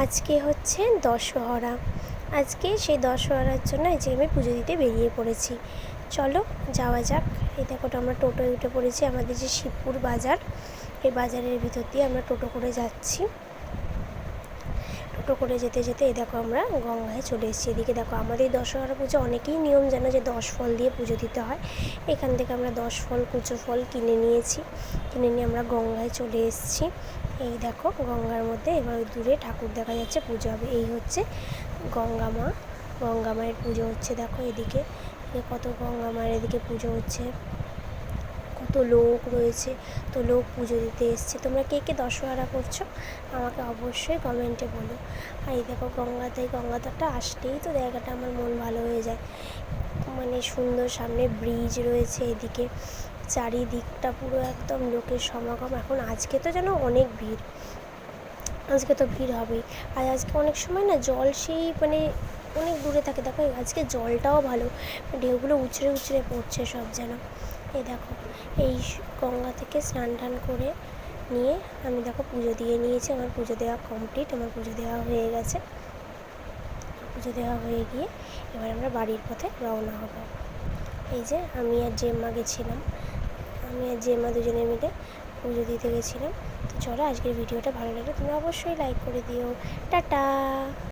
আজকে হচ্ছে দশহরা। আজকে সেই দশহরার জন্য যে আমি পুজো দিতে বেরিয়ে পড়েছি। চলো যাওয়া যাক। এই দেখো আমরা টোটোয় উঠে পড়েছি আমাদের যে শিবপুর বাজার। এই বাজারের ভিতর দিয়ে আমরা টোটো করে যাচ্ছি। টোটো করে যেতে যেতে এই দেখো আমরা গঙ্গায় চলে এসেছি। এদিকে দেখো আমাদের দশহরা পুজো অনেকেই নিয়ম জানো যে দশ ফল দিয়ে পুজো দিতে হয়। এখান থেকে আমরা দশ ফল, কুচো ফল কিনে নিয়েছি। কিনে নিয়ে আমরা গঙ্গায় চলে এসেছি। এই দেখো গঙ্গার মধ্যে এবার দূরে ঠাকুর দেখা যাচ্ছে, পুজো হবে। এই হচ্ছে গঙ্গা মা। গঙ্গা মায়ের পুজো হচ্ছে দেখো এদিকে কত গঙ্গা মায়ের এদিকে পুজো হচ্ছে। কত লোক রয়েছে, তো লোক পুজো দিতে এসছে। তোমরা কে কে দশহরা করছ আমাকে অবশ্যই কমেন্টে বলো। আর এই দেখো গঙ্গাতে গঙ্গাধারটা আসলেই তো জায়গাটা আমার মন ভালো হয়ে যায়। মানে সুন্দর সামনে ব্রিজ রয়েছে এদিকে। চারিদিকটা পুরো একদম লোকের সমাগম। এখন আজকে তো যেন অনেক ভিড়। আজকে তো ভিড় হবেই। আর আজকে অনেক সময় না জল সেই মানে অনেক দূরে থাকে। দেখো আজকে জলটাও ভালো। ঢেউগুলো উছড়ে উছড়ে পড়ছে সব যেন। এই দেখো, এই গঙ্গা থেকে স্নান টান করে নিয়ে আমি দেখো পুজো দিয়ে নিয়েছি। আমার পুজো দেওয়া কমপ্লিট আমার পুজো দেওয়া হয়ে গেছে। পুজো দেওয়া হয়ে গিয়ে এবার আমরা বাড়ির পথে রওনা হব। এই যে আমি আর জেম্মা গেছিলাম। আমি আর জেম্মা দুজনে মিলে পুজো দিতে গেছিলাম। তো চলো আজকের ভিডিওটা ভালো লাগলে তুমি অবশ্যই লাইক করে দিও। টাটা!